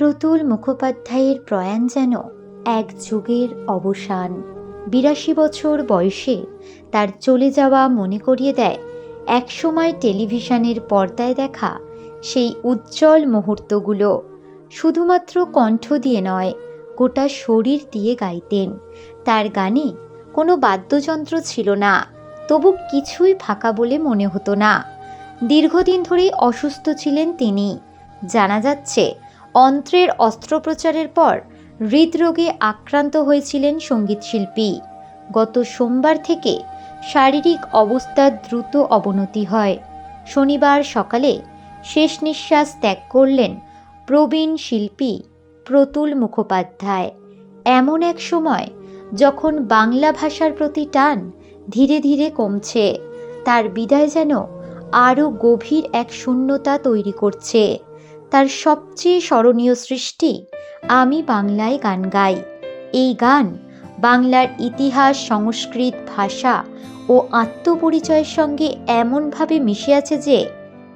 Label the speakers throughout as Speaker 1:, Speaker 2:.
Speaker 1: প্রতুল মুখোপাধ্যায়ের প্রয়াণ যেন এক যুগের অবসান। বিরাশি বছর বয়সে তার চলে যাওয়া মনে করিয়ে দেয় একসময় টেলিভিশনের পর্দায় দেখা সেই উজ্জ্বল মুহূর্তগুলো। শুধুমাত্র কণ্ঠ দিয়ে নয়, গোটা শরীর দিয়ে গাইতেন। তার গানে কোনো বাদ্যযন্ত্র ছিল না, তবু কিছুই ফাঁকা বলে মনে হতো না। দীর্ঘদিন ধরেই অসুস্থ ছিলেন তিনি। জানা যাচ্ছে অন্ত্রের অস্ত্রোপচারের পর হৃদরোগে আক্রান্ত হয়েছিলেন সঙ্গীতশিল্পী। গত সোমবার থেকে শারীরিক অবস্থার দ্রুত অবনতি হয়। শনিবার সকালে শেষ নিঃশ্বাস ত্যাগ করলেন প্রবীণ শিল্পী প্রতুল মুখোপাধ্যায়। এমন এক সময় যখন বাংলা ভাষার প্রতি টান ধীরে ধীরে কমছে, তার বিদায় যেন আরও গভীর এক শূন্যতা তৈরি করছে। তার সবচেয়ে স্মরণীয় সৃষ্টি, আমি বাংলায় গান গাই। এই গান বাংলার ইতিহাস, সংস্কৃত, ভাষা ও আত্মপরিচয়ের সঙ্গে এমনভাবে মিশে আছে যে,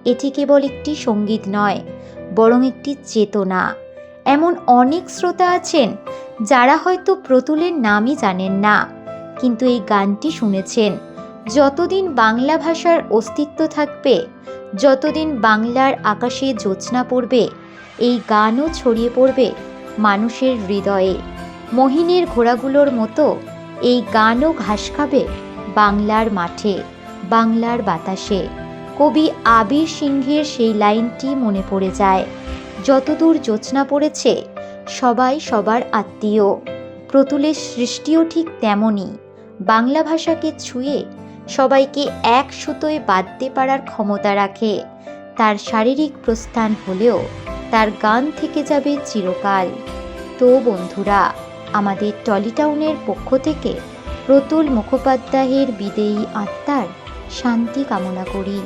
Speaker 1: এটি কেবল একটি সংগীত নয়, বরং একটি চেতনা। এমন অনেক শ্রোতা আছেন যারা হয়তো প্রতুলের নামই জানেন না, কিন্তু এই গানটি শুনেছেন। যতদিন বাংলা ভাষার অস্তিত্ব থাকবে, যতদিন বাংলার আকাশে জ্যোৎস্না পড়বে, এই গানও ছড়িয়ে পড়বে মানুষের হৃদয়ে। মহিনের ঘোড়াগুলোর মতো এই গানও ঘাস খাবে বাংলার মাঠে, বাংলার বাতাসে। কবি আবির সিংহের সেই লাইনটি মনে পড়ে যায়। যতদূর জ্যোৎস্না পড়েছে, সবাই সবার আত্মীয়। প্রতুলের সৃষ্টিও ঠিক তেমনই। বাংলা ভাষাকে ছুঁয়ে সবাইকে এক সুতোয় বাঁধতে পারার ক্ষমতা রাখে। তার শারীরিক প্রস্থান হলেও তার গান থেকে যাবে চিরকাল। তো বন্ধুরা, আমাদের টলিটাউনের পক্ষ থেকে প্রতুল মুখোপাধ্যায়ের বিদেয়ী আত্মার শান্তি কামনা করি।